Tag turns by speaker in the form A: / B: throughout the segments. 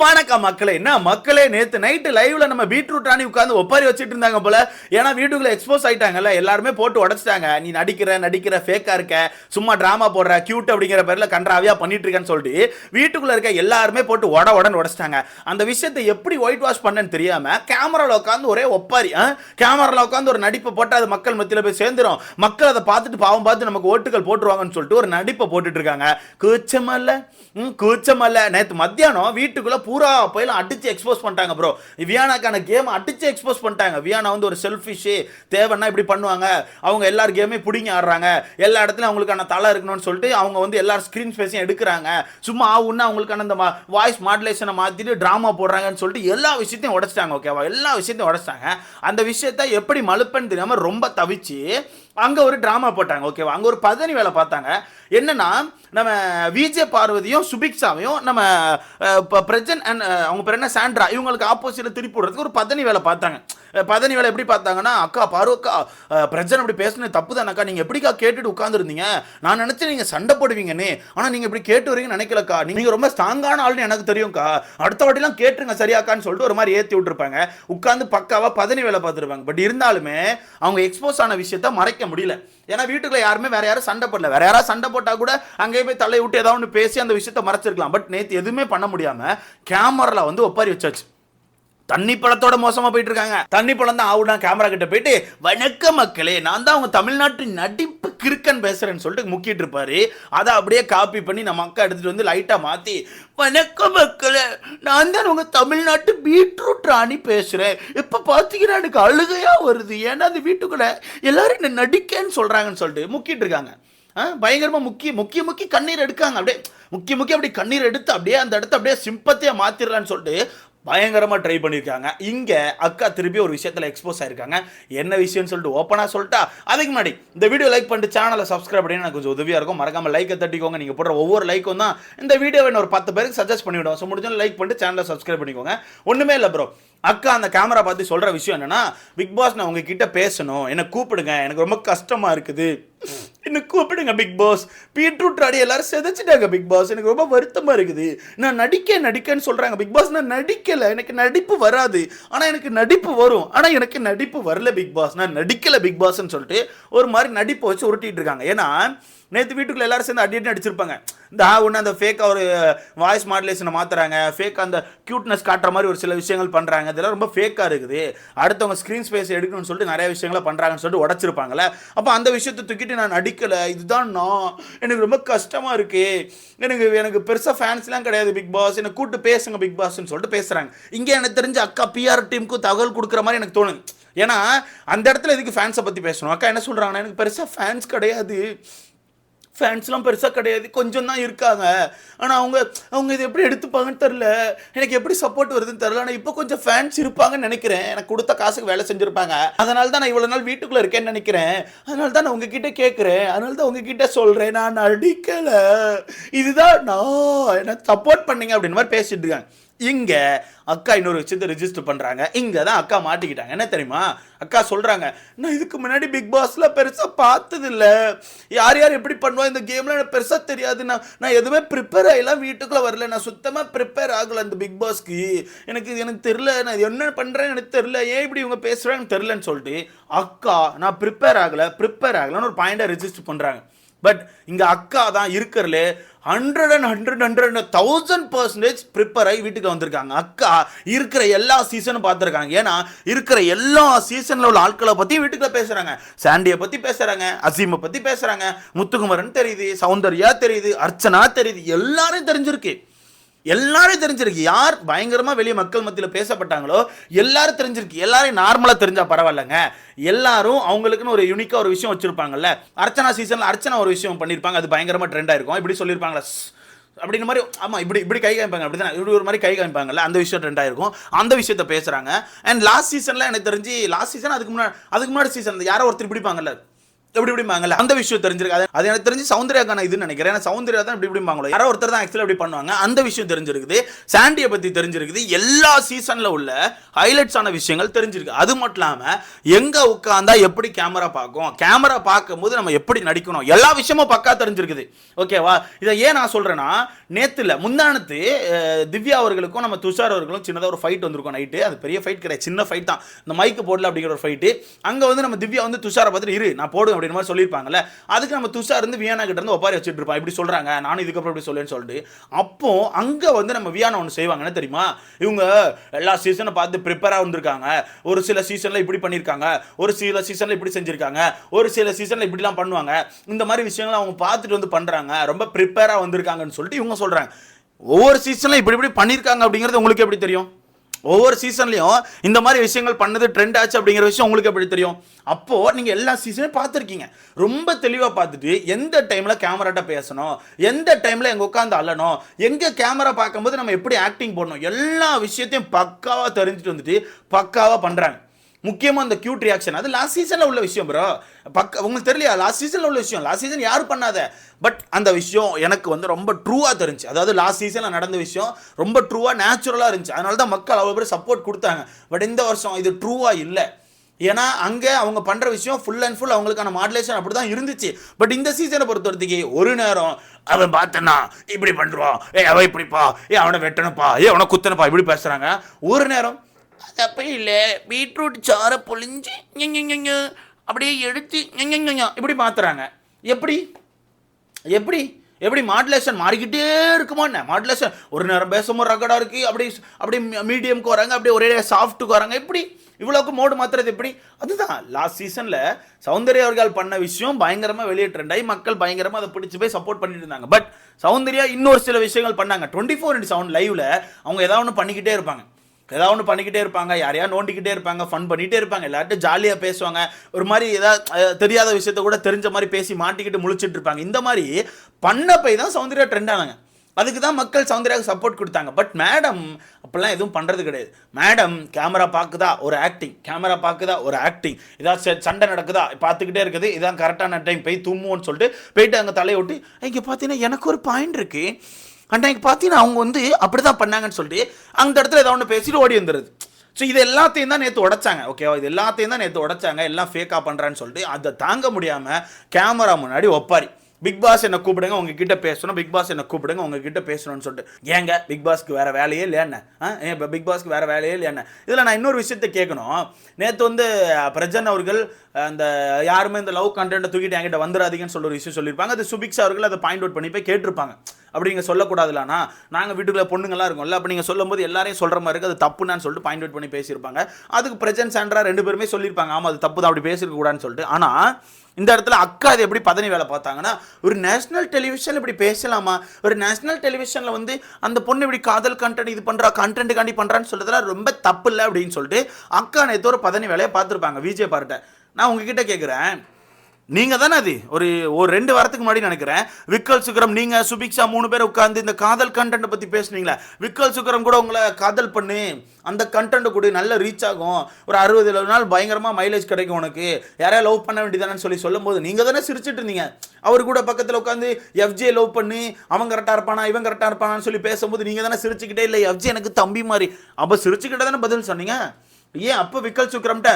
A: வணக்கம் மக்களே. என்ன மக்களே நேத்து நைட்டு லைவ்ல நம்ம பீட்ரூட் ராணி உட்காந்து ஒப்பாரி வச்சுட்டு இருந்தாங்க போல. ஏன்னா வீட்டுக்குள்ள எக்ஸ்போஸ் ஆயிட்டாங்கல்ல எல்லாருமே போட்டு உடச்சிட்டாங்க. நீ நடிக்கிற நடிக்கிற ஃபேக்கா இருக்க சும்மா டிராமா போடுற கியூட் அப்படிங்கிற பேர்ல கன்றாவியா பண்ணிட்டு இருக்கேன்னு சொல்லிட்டு வீட்டுக்குள்ள இருக்க எல்லாருமே போட்டு உட உடன்னு உடச்சிட்டாங்க. அந்த விஷயத்தை எப்படி ஒயிட் வாஷ் பண்ணன்னு தெரியாம கேமரால உட்காந்து ஒரே ஒப்பாரி கேமரால உட்காந்து ஒரு நடிப்பை போட்டு அது மக்கள் மத்தியில போய் சேர்ந்துரும். மக்கள் அதை பார்த்துட்டு பாவம் பார்த்து நமக்கு ஓட்டுகள் போட்டுருவாங்கன்னு சொல்லிட்டு ஒரு நடிப்பை போட்டுட்டு இருக்காங்க. கூச்சமல்ல ம் கூச்சமல்ல நேற்று மத்தியானம் வீட்டுக்குள்ள பூரா போயெல்லாம் அடிச்சு எக்ஸ்போஸ் பண்ணிட்டாங்க ப்ரோ வியானாக்கான கேம் அடிச்சு எக்ஸ்போஸ் பண்ணிட்டாங்க. வியானா வந்து ஒரு செல்ஃபிஷு தேவைன்னா இப்படி பண்ணுவாங்க. அவங்க எல்லார் கேமே பிடிங்கி ஆடுறாங்க. எல்லா இடத்துலையும் அவங்களுக்கான தலை இருக்கணும்னு சொல்லிட்டு அவங்க வந்து எல்லா ஸ்க்ரீன் ஸ்பேஸையும் எடுக்கிறாங்க. சும்மா ஆகுன்னா அவங்களுக்கான அந்த வாய்ஸ் மாடுலேஷனை மாற்றிட்டு ட்ராமா போடுறாங்கன்னு சொல்லிட்டு எல்லா விஷயத்தையும் உடைச்சிட்டாங்க ஓகேவா எல்லா விஷயத்தையும் உடைச்சிட்டாங்க. அந்த விஷயத்தை எப்படி மலுப்பன்னு தெரியாமல் ரொம்ப தவிச்சு அங்கே ஒரு ட்ராமா போட்டாங்க ஓகேவா அங்கே ஒரு பதனி வேலை பார்த்தாங்க. என்னன்னா நம்ம விஜே பார்வதியும் சுபிக்ஷாவையும் நம்ம பிரஜன் அண்ட் அவங்க பேர் என்ன? சாண்ட்ரா இவங்களுக்கு ஆப்போசிட்டில் திருப்பி விடுறதுக்கு ஒரு பதனி வேலை பார்த்தாங்க. பதனி வேலை எப்படி பார்த்தாங்கன்னா அக்கா பாரு அக்கா பிரஜன் அப்படி பேசுனது தப்பு தானக்கா நீங்கள் எப்படிக்கா கேட்டுட்டு உட்காந்துருந்தீங்க நான் நினச்சேன் நீங்கள் சண்டை போடுவீங்கன்னு. ஆனால் நீங்கள் இப்படி கேட்டு வரீங்கன்னு நினைக்கலக்கா. நீங்கள் ரொம்ப ஸ்ட்ராங்கான ஆள்னு எனக்கு தெரியும்க்கா. அடுத்த வாட்டிலாம் கேட்டுருங்க சரியாக்கான்னு சொல்லிட்டு ஒரு மாதிரி ஏற்றி விட்டுருப்பாங்க. உட்காந்து பக்காவாக பதனி வேலை பார்த்துருப்பாங்க. பட் இருந்தாலுமே அவங்க எக்ஸ்போஸ் ஆன விஷயத்த மறைக்க முடியல. ஏன்னா வீட்டுக்குள்ள யாருமே வேற யாரும் சண்டை போடல. வேற யாராவது சண்டை போட்டா கூட அங்கேயே போய் தலை விட்டு ஏதாவது ஒன்று பேசி அந்த விஷயத்த மறைச்சிருக்கலாம். பட் நேற்று எதுவுமே பண்ண முடியாம கேமரில் வந்து ஒப்பாரி வச்சாச்சு. தண்ணி பழத்தோட மோசமா போயிட்டு இருக்காங்க தண்ணி பழம் தான் ஆகுனா கேமரா கிட்ட போயிட்டு வணக்க மக்களே நான் தான் அவங்க தமிழ்நாட்டு நடிப்பு கிறுக்கன் பேசுறேன்னு சொல்லிட்டு முக்கிட்டு இருப்பாரு அதை அப்படியே காப்பி பண்ணி நம்ம அக்கா எடுத்துட்டு வந்து லைட்டா மாத்தி வணக்க மக்களே நான் தான் உங்க தமிழ்நாட்டு பீட்ரூட் ராணி பேசுறேன். இப்ப பாத்தீங்கன்னா எனக்கு அழுகையா வருது. ஏன்னா அந்த வீட்டுக்குள்ள எல்லாரும் என்ன நடிக்கன்னு சொல்றாங்கன்னு சொல்லிட்டு முக்கிட்டு இருக்காங்க ஆ, பயங்கரமா முக்கிய முக்கிய முக்கிய கண்ணீர் எடுக்காங்க. அப்படியே முக்கிய முக்கிய அப்படி கண்ணீர் எடுத்து அப்படியே அந்த இடத்த அப்படியே சிம்பத்தியா மாத்திரலான்னு சொல்லிட்டு பயங்கரமாக ட்ரை பண்ணியிருக்காங்க இங்கே அக்கா திருப்பி ஒரு விஷயத்தில் எக்ஸ்போஸ் ஆயிருக்காங்க. என்ன விஷயம்னு சொல்லிட்டு ஓப்பனாக சொல்லிட்டா அதுக்கு முன்னாடி இந்த வீடியோ லைக் பண்ணிட்டு சேனலை சப்ஸ்கிரைப் பண்ணி எனக்கு கொஞ்சம் உதவியாக இருக்கும். மறக்காமல் லைக்கை தட்டிக்கோங்க. நீங்கள் போடுற ஒவ்வொரு லைக்கும் தான் இந்த வீடியோவை ஒரு பத்து பேருக்கு சஜஸ்ட் பண்ணிவிடும் ஸோ முடிஞ்சாலும் லைக் பண்ணிட்டு சேனலை சப்ஸ்கிரைப் பண்ணிக்கோங்க. ஒன்றுமே இல்லை ப்ரோ அக்கா அந்த கேமரா பார்த்து சொல்கிற விஷயம் என்னென்னா பிக் பாஸ் நான் உங்ககிட்ட பேசணும். என்னை கூப்பிடுங்க. எனக்கு ரொம்ப கஷ்டமாக இருக்குது. என்ன கூப்பிடுங்க பிக் பாஸ் பீட்ரூட் ஆடி எல்லாரும் செதைச்சிட்டாங்க பிக் பாஸ் எனக்கு ரொம்ப வருத்தமாக இருக்குது. நான் நடிக்க நடிக்கன்னு சொல்கிறாங்க பிக் பாஸ் நான் நடிக்கலை. எனக்கு நடிப்பு வராது. ஆனால் எனக்கு நடிப்பு வரும். ஆனால் எனக்கு நடிப்பு வரல பிக் பாஸ் நான் நடிக்கலை பிக் பாஸ்ன்னு சொல்லிட்டு ஒரு மாதிரி நடிப்பை வச்சு உருட்டிகிட்டு இருக்காங்க. ஏன்னா நேற்று வீட்டுக்குள்ள எல்லாரும் சேர்ந்து அடி அடி அடிச்சிருப்பாங்க. இந்த ஆ ஒன்று அந்த ஃபேக்காக ஒரு வாய்ஸ் மாடுலேஷனை மாற்றுறாங்க ஃபேக் அந்த க்யூட்னஸ் காட்டுற மாதிரி ஒரு சில விஷயங்கள் பண்ணுறாங்க இதெல்லாம் ரொம்ப ஃபேக்காக இருக்குது. அடுத்தவங்க ஸ்க்ரீன் ஸ்பேஸ் எடுக்கணும்னு சொல்லிட்டு நிறைய விஷயங்களை பண்ணுறாங்கன்னு சொல்லிட்டு உடச்சிருப்பாங்கல்ல. அப்போ அந்த விஷயத்தை தூக்கிட்டு நான் அடிக்கலை இதுதான் நான். எனக்கு ரொம்ப கஷ்டமாக இருக்கு. எனக்கு எனக்கு பெருசாக ஃபேன்ஸ்லாம் கிடையாது பிக் பாஸ் என்னை கூட்டு பேசுங்க பிக் பாஸ்ன்னு சொல்லிட்டு பேசுகிறாங்க இங்கே எனக்கு தெரிஞ்ச அக்கா பிஆர் டீமுக்கு தகவல் கொடுக்குற மாதிரி எனக்கு தோணுது. ஏன்னா அந்த இடத்துல இதுக்கு ஃபேன்ஸை பற்றி பேசணும்? அக்கா என்ன சொல்கிறாங்கன்னா எனக்கு பெருசாக ஃபேன்ஸ் கிடையாது. ஃபேன்ஸ்லாம் பெருசாக கிடையாது. கொஞ்சம் தான் இருக்காங்க. ஆனால் அவங்க அவங்க இது எப்படி எடுத்துப்பாங்கன்னு தெரில எனக்கு எப்படி சப்போர்ட் வருதுன்னு தெரில ஆனால் இப்போ கொஞ்சம் ஃபேன்ஸ் இருப்பாங்கன்னு நினைக்கிறேன். எனக்கு கொடுத்த காசுக்கு வேலை செஞ்சுருப்பாங்க. அதனால தான் நான் இவ்வளோ நாள் வீட்டுக்குள்ளே இருக்கேன்னு நினைக்கிறேன். அதனால தான் நான் உங்ககிட்ட கேட்குறேன் அதனால தான் உங்ககிட்ட சொல்கிறேன் நான் நடிக்கலை. இதுதான் நான். என்ன சப்போர்ட் பண்ணீங்க அப்படின்னு மாதிரி பேசிட்டு இருக்காங்க. இங்கே அக்கா இன்னொரு விஷயத்தை ரிஜிஸ்டர் பண்ணுறாங்க இங்கே தான் அக்கா மாட்டிக்கிட்டாங்க. என்ன தெரியுமா? அக்கா சொல்கிறாங்க நான் இதுக்கு முன்னாடி பிக் பாஸில் பெருசாக பார்த்ததில்ல. யார் யார் எப்படி பண்ணுவா? இந்த கேமில் எனக்கு பெருசாக தெரியாது. நான் நான் எதுவுமே ப்ரிப்பேர் ஆகலாம் வீட்டுக்குள்ளே வரல. நான் சுத்தமாக ப்ரிப்பேர் ஆகலை அந்த பிக் பாஸ்க்கு எனக்கு இது எனக்கு தெரில நான் இது என்ன பண்ணுறேன்னு எனக்கு தெரில ஏன் இப்படி இவங்க பேசுகிறாங்கன்னு தெரிலன்னு சொல்லிட்டு அக்கா நான் ப்ரிப்பேர் ஆகலை. ப்ரிப்பேர் ஆகலைன்னு ஒரு பாயிண்டை ரெஜிஸ்டர் பண்ணுறாங்க பட் இங்கே அக்கா தான் இருக்கிறதுலே hundred and hundred hundred thousand percentage prepare ஆகி வீட்டுக்கு வந்திருக்காங்க. அக்கா இருக்கிற எல்லா சீசனும் பார்த்துருக்காங்க. ஏன்னா இருக்கிற எல்லா சீசனில் உள்ள ஆட்களை பற்றி வீட்டுக்குள்ள பேசுகிறாங்க சாண்டியை பற்றி பேசுகிறாங்க அசீமை பற்றி பேசுகிறாங்க முத்துக்குமரன் தெரியுது சௌந்தர்யா தெரியுது அர்ச்சனா தெரியுது எல்லாரும் தெரிஞ்சிருக்கு. எல்லாரும் தெரிஞ்சிருக்கு. யார் பயங்கரமாக வெளியே மக்கள் மத்தியில் பேசப்பட்டாங்களோ எல்லாரும் தெரிஞ்சிருக்கு. எல்லாரையும் நார்மலாக தெரிஞ்சால் பரவாயில்லைங்க. எல்லாரும் அவங்களுக்குன்னு ஒரு யூனிக்காக ஒரு விஷயம் வச்சுருப்பாங்கல்ல. அர்ச்சனா சீசனில் அர்ச்சனா ஒரு விஷயம் பண்ணியிருப்பாங்க அது பயங்கரமாக ட்ரெண்டாக இருக்கும். இப்படி சொல்லியிருப்பாங்களா அப்படின்ற மாதிரி ஆமாம் இப்படி இப்படி கை காமிப்பாங்க. அப்படி தான் இப்படி ஒரு மாதிரி கை காமிப்பாங்கல்ல. அந்த விஷயம் ட்ரெண்டாக இருக்கும். அந்த விஷயத்த பேசுகிறாங்க அண்ட் லாஸ்ட் சீசனில் எனக்கு தெரிஞ்சு லாஸ்ட் சீசன் அதுக்கு முன்னாடி அதுக்கு முன்னாடி சீசன் யாரோ ஒருத்தர் பிடிப்பாங்கல்ல. எப்படி இப்படிம்பாங்கல்ல அந்த விஷயம் தெரிஞ்சிருக்கு. அது எனக்கு தெரிஞ்சு சௌந்தர்யாக்கான இதுன்னு நினைக்கிறேன். ஏன்னா சௌந்தர்யா தான் இப்படி இப்படிம்பாங்களோ யாரோ ஒருத்தர் தான் ஆக்சுவலாக இப்படி பண்ணுவாங்க. அந்த விஷயம் தெரிஞ்சிருக்குது. சாண்டியை பற்றி தெரிஞ்சிருக்குது. எல்லா சீசனில் உள்ள ஹைலைட்ஸ் ஆன விஷயங்கள் தெரிஞ்சிருக்கு. அது மட்டும் இல்லாமல் எங்கே உட்காந்தா எப்படி கேமரா பார்க்கும்? கேமரா பார்க்கும்போது நம்ம எப்படி நடிக்கணும்? எல்லா விஷயமும் பக்கா தெரிஞ்சிருக்குது. ஓகேவா இதை ஏன் நான் சொல்கிறேன்னா நேற்றுல முந்தானத்து திவ்யா அவர்களுக்கும் நம்ம துஷார் அவர்களும் சின்னதாக ஒரு ஃபைட் வந்திருக்கும் நைட்டு அது பெரிய ஃபைட் கிடையாது. சின்ன ஃபைட் தான். இந்த மைக்கு போடல அப்படிங்கிற ஒரு ஃபைட்டு அங்கே வந்து நம்ம திவ்யா வந்து துஷாரை பார்த்துட்டு இரு நான் போடுவேன் அப்படின்ற மாதிரி சொல்லியிருப்பாங்கல்ல. அதுக்கு நம்ம துஷார் இருந்து வியானா கிட்ட இருந்து ஒப்பாரி வச்சுட்டு இருப்பான். இப்படி சொல்கிறாங்க நானும் இதுக்கப்புறம் இப்படி சொல்லுன்னு சொல்லிட்டு. அப்போ அங்கே வந்து நம்ம வியானா ஒன்று செய்வாங்கன்னு தெரியுமா? இவங்க எல்லா சீசனை பார்த்து ப்ரிப்பேராக வந்திருக்காங்க. ஒரு சில சீசனில் இப்படி பண்ணியிருக்காங்க. ஒரு சில சீசனில் இப்படி செஞ்சுருக்காங்க. ஒரு சில சீசனில் இப்படிலாம் பண்ணுவாங்க. இந்த மாதிரி விஷயங்களை அவங்க பார்த்துட்டு வந்து பண்ணுறாங்க ரொம்ப ப்ரிப்பேராக வந்திருக்காங்கன்னு சொல்லிட்டு இவங்க சொல்கிறாங்க ஒவ்வொரு சீசனில் இப்படி இப்படி பண்ணியிருக்காங்க அப்படிங்கிறது உங்களுக்கு எப்படி தெரியும்? ஒவ்வொரு சீசன்லையும் இந்த மாதிரி விஷயங்கள் பண்ணது ட்ரெண்ட் ஆச்சு அப்படிங்கிற விஷயம் உங்களுக்கு எப்படி தெரியும்? அப்போ நீங்க எல்லா சீசனையும் பார்த்துருக்கீங்க. ரொம்ப தெளிவாக பார்த்துட்டு எந்த டைம்ல கேமராட்ட பேசணும் எந்த டைம்ல எங்க உட்காந்து அள்ளணும் எங்க கேமரா பார்க்கும்போது நம்ம எப்படி ஆக்டிங் பண்ணணும் எல்லா விஷயத்தையும் பக்காவா தெரிஞ்சுட்டு வந்துட்டு பக்காவா பண்றாங்க. முக்கியமாக அந்த கியூட் ரியாக்ஷன் அது லாஸ்ட் சீசனில் உள்ள விஷயம் ப்ரோ பக்க உங்களுக்கு தெரியலையா? லாஸ்ட் சீசனில் உள்ள விஷயம். லாஸ்ட் சீசன் யாரும் பண்ணாத. பட் அந்த விஷயம் எனக்கு வந்து ரொம்ப ட்ரூவாக தெரிஞ்சு அதாவது லாஸ்ட் சீசனில் நடந்த விஷயம் ரொம்ப ட்ரூவாக நேச்சுரலாக இருந்துச்சு. அதனால தான் மக்கள் அவ்வளோ பேர் சப்போர்ட் கொடுத்தாங்க. பட் இந்த வருஷம் இது ட்ரூவாக இல்லை. ஏன்னா அங்கே அவங்க பண்ணுற விஷயம் ஃபுல் அண்ட் ஃபுல் அவங்களுக்கான மாடுலேஷன் அப்படி தான் இருந்துச்சு. பட் இந்த சீசனை பொறுத்த வரைக்கும் ஒரு நேரம் அவன் பார்த்தனா இப்படி பண்ணுறான் ஏ அவன் இப்படிப்பா. ஏ அவனை வெட்டணுப்பா ஏ அவனை குத்தனப்பா இப்படி பேசுகிறாங்க ஒரு நேரம் அது அப்படி இல்லை. பீட்ரூட் சாரை பொழிஞ்சு அப்படியே எடுத்து இப்படி மாத்துறாங்க. எப்படி? எப்படி? எப்படி மாடுலேஷன் மாறிக்கிட்டே இருக்குமா என்ன? மாடுலேஷன் ஒரு நேரம் பேசும்போது ரகடாக இருக்கு அப்படி அப்படி மீடியம்க்கு வராங்க அப்படியே ஒரே சாஃப்ட்டுக்கு வராங்க. எப்படி? இவ்வளோக்கு மோடு மாத்துறது எப்படி? அதுதான். லாஸ்ட் சீசனில் சௌந்தர்யா அவர்கள் பண்ண விஷயம் பயங்கரமாக வெளியே ட்ரெண்ட் ஆகி மக்கள் பயங்கரமாக அதை பிடிச்சி போய் சப்போர்ட் பண்ணிட்டு இருந்தாங்க. பட் சௌந்தர்யா இன்னொரு சில விஷயங்கள் பண்ணாங்க. டுவெண்ட்டி ஃபோர் இன்ட் செவன் லைவ்ல அவங்க ஏதாவது ஒன்று பண்ணிக்கிட்டே இருப்பாங்க. ஏதாவது ஒன்று பண்ணிக்கிட்டே இருப்பாங்க யாரையா நோண்டிக்கிட்டே இருப்பாங்க ஃபன் பண்ணிகிட்டே இருப்பாங்க எல்லார்ட்டும் ஜாலியாக பேசுவாங்க ஒரு மாதிரி ஏதாவது தெரியாத விஷயத்த கூட தெரிஞ்ச மாதிரி பேசி மாட்டிக்கிட்டு முழிச்சிட்டு இருப்பாங்க. இந்த மாதிரி பண்ண போய் தான் சௌந்தர்யா ட்ரெண்ட் ஆனாங்க அதுக்கு தான் மக்கள் சௌந்தர்யாவுக்கு சப்போர்ட் கொடுத்தாங்க. பட் மேடம் அப்படிலாம் எதுவும் பண்ணுறது கிடையாது. மேடம் கேமரா பார்க்குதா ஒரு ஆக்டிங் கேமரா பார்க்குதா ஒரு ஆக்டிங் ஏதாவது சண்டை நடக்குதா? பார்த்துக்கிட்டே இருக்குது. இதான் கரெக்டான டைம் போய் தும்முவோன்னு சொல்லிட்டு போயிட்டு அங்கே தலையை விட்டு இங்கே பார்த்தீங்கன்னா எனக்கு ஒரு பாயிண்ட் இருக்குது அன்னைக்கு பார்த்தீங்கன்னா அவங்க வந்து அப்படி தான் பண்ணாங்கன்னு சொல்லிட்டு அந்த இடத்துல ஏதாவது ஒன்று பேசிட்டு ஓடி வந்துடுது ஸோ இது எல்லாத்தையும் தான் நேற்று உடைச்சாங்க ஓகேவா இது எல்லாத்தையும் தான் நேற்று உடைச்சாங்க எல்லாம் ஃபேக்காக பண்ணுறான்னு சொல்லிட்டு அதை தாங்க முடியாமல் கேமரா முன்னாடி ஒப்பாரி. பிக் பாஸ் என்ன கூப்பிடுங்க உங்ககிட்ட பேசணும். பிக் பாஸ் என்ன கூப்பிடுங்க உங்ககிட்ட பேசணும்னு சொல்லிட்டு. ஏங்க பிக் பாஸ்க்கு வேற வேலையே இல்லையா என்ன? ஆ ஏன் இப்போ பிக் பாஸ்க்கு வேற வேலையே இல்லையா என்ன? இதில் நான் இன்னொரு விஷயத்த கேட்கணும். நேற்று வந்து பிரஜன் அவர்கள் அந்த யாருமே இந்த லவ் கண்டென்ட்டை தூக்கிட்டு என்கிட்ட வந்துடாதீங்கன்னு சொல்ல ஒரு விஷயம் சொல்லியிருப்பாங்க. அது சுபிக்ஸ் அவர்கள் அதை பாயிண்ட் அவுட் பண்ணி போய் கேட்டிருப்பாங்க. அப்படி நீங்கள் சொல்லக்கூடாதுலாண்ணா நாங்கள் வீட்டுக்குள்ள பொண்ணுங்களாம் இருக்கோம்ல அப்போ நீங்கள் சொல்லும்போது எல்லாரையும் சொல்கிற மாதிரி இருக்குது அது தப்புன்னு சொல்லிட்டு பாயிண்ட் அவுட் பண்ணி பேசியிருப்பாங்க. அதுக்கு பிரஜன் சாண்ட்ரா ரெண்டு பேருமே சொல்லியிருப்பாங்க. ஆமாம் அது தப்பு தான் அப்படி பேசியிருக்க கூடாதுன்னு சொல்லிட்டு. ஆனால் இந்த இடத்துல அக்கா அது எப்படி பதனி வேலை பார்த்தாங்கன்னா ஒரு நேஷனல் டெலிவிஷன் இப்படி பேசலாமா? ஒரு நேஷனல் டெலிவிஷனில் வந்து அந்த பொண்ணு இப்படி காதல் கண்டென்ட் இது பண்ணுறா கண்டென்ட் காண்டி பண்ணுறான்னு சொல்றதுலாம் ரொம்ப தப்பு இல்லை அப்படின்னு சொல்லிட்டு அக்கா நேற்று ஒரு பதனி வேலையை பார்த்துருப்பாங்க விஜய் பார்ட்ட. நான் உங்ககிட்ட கேட்குறேன் நீங்க தானே அது? ஒரு ஒரு ரெண்டு வாரத்துக்கு முன்னாடி நினைக்கிறேன். விக்கல் சுக்கரம் நீங்க சுபிக்ஷா மூணு பேர் உட்காந்து இந்த காதல் கண்டென்ட் பத்தி பேசுனீங்களா. விக்கல் சுக்கரம் கூட உங்களை காதல் பண்ணு. அந்த கண்டென்ட் கூட நல்ல ரீச் ஆகும். ஒரு அறுபது எழுபது நாள் பயங்கரமா மைலேஜ் கிடைக்கும் உனக்கு. யாரையா லவ் பண்ண வேண்டியதானு சொல்லி சொல்லும்போது நீங்க தானே சிரிச்சிட்டு இருந்தீங்க. அவர் கூட பக்கத்துல உட்காந்து எஃப்ஜே லவ் பண்ணி. அவன் கரெக்டா இருப்பானா இவன் கரெக்டா இருப்பானான்னு சொல்லி பேசும்போது நீங்க தானே சிரிச்சுக்கிட்டே இல்லை எஃப்ஜே எனக்கு தம்பி மாதிரி. அப்ப சிரிச்சுக்கிட்டே தானே பதில் சொன்னீங்க? ஏன் அப்போ விக்கல் சுக்ரம்ட்ட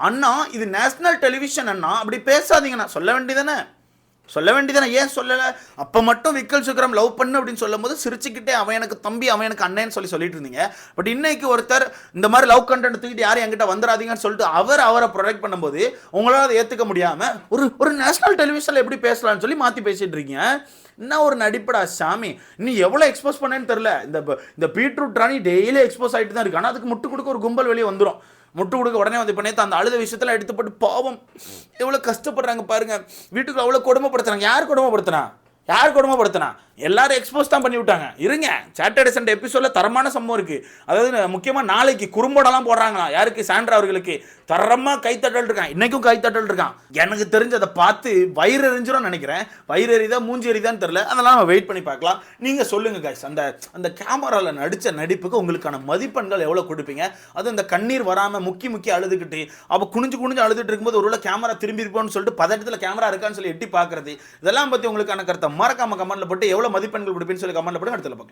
A: அண்ணா இது நேஷனல் டெலிவிஷன் அண்ணா அப்படி பேசாதீங்கண்ணா. சொல்ல வேண்டியதானே சொல்ல வேண்டியதானே ஏன் சொல்லலை? அப்போ மட்டும் விக்கல் சுக்கரம் லவ் பண்ணு அப்படின்னு சொல்லும்போது சிரிச்சுக்கிட்டே அவன் எனக்கு தம்பி அவன் எனக்கு அண்ணன்னு சொல்லி சொல்லிட்டு இருந்தீங்க. பட் இன்னைக்கு ஒருத்தர் இந்த மாதிரி லவ் கண்டென்ட் தூக்கிட்டு யாரும் என்கிட்ட வந்துடாதீங்கன்னு சொல்லிட்டு அவர் அவரை ப்ரொடெக்ட் பண்ணும்போது உங்களால் அதை ஏற்றுக்க முடியாமல் ஒரு ஒரு நேஷனல் டெலிவிஷனில் எப்படி பேசலாம்னு சொல்லி மாற்றி பேசிட்டு இருக்கீங்க. என்ன ஒரு நடிப்படா சாமி? நீ எவ்வளோ எக்ஸ்போஸ் பண்ணேன்னு தெரில இந்த இந்த பீட்ரூட் ராணி டெய்லி எக்ஸ்போஸ் ஆகிட்டு தான் இருக்கு. ஆனால் அதுக்கு முட்டு கொடுக்க ஒரு கும்பல் வெளியே வந்துடும் முட்டு கொடுக்க உடனே வந்து இப்போ நேற்று அந்த அழுத விஷயத்தில் எடுத்துப்பட்டு பாவம். எவ்வளோ கஷ்டப்படுறாங்க பாருங்க. வீட்டுக்கு அவ்வளோ கொடுமைப்படுத்துறாங்க. யார் கொடுமைப்படுத்துனா? யார் கொடுமைப்படுத்தினா? எல்லாரும் எக்ஸ்போஸ் தான் பண்ணி விட்டாங்க இருங்க சாட்டர்டே சண்டே எபிசோட்ல தரமான சம்பவம் இருக்கு. அதாவது முக்கியமா நாளைக்கு குறும்போடலாம் போடுறாங்களாம் யாருக்கு? சாண்ட்ரா அவர்களுக்கு. தரமா கைத்தட்டல் இருக்கான் இன்னைக்கும் கைத்தட்டல் இருக்கான் எனக்கு தெரிஞ்சு அதை பார்த்து வயிறு எரிஞ்சிடும் நினைக்கிறேன். வயிறு எறிதா மூஞ்சி எறிதான்னு தெரியல. அதெல்லாம் நம்ம வெயிட் பண்ணி பார்க்கலாம். நீங்க சொல்லுங்க guys. அந்த அந்த கேமராவில் நடிச்ச நடிப்புக்கு உங்களுக்கான மதிப்பெண்கள் எவ்வளவு கொடுப்பீங்க? அது இந்த கண்ணீர் வராம முக்கி முக்கி அழுதுகிட்டு அப்ப குனிஞ்சு குனிஞ்சு அழுதுட்டு இருக்கும்போது ஒருவேளை கேமரா திரும்பி இருப்போம்னு சொல்லிட்டு பதட்டத்தில் கேமரா இருக்கான்னு சொல்லி எட்டி பாக்குறது இதெல்லாம் பத்தி உங்களுக்கான கருத்தை மறக்காம கமெண்ட்ல போட்டு எவ்வளோ மதிப்பெண்கள் கொடுப்பீங்கன்னு சொல்லி கமெண்ட்ல போட்டு அடுத்த பார்க்கலாம்.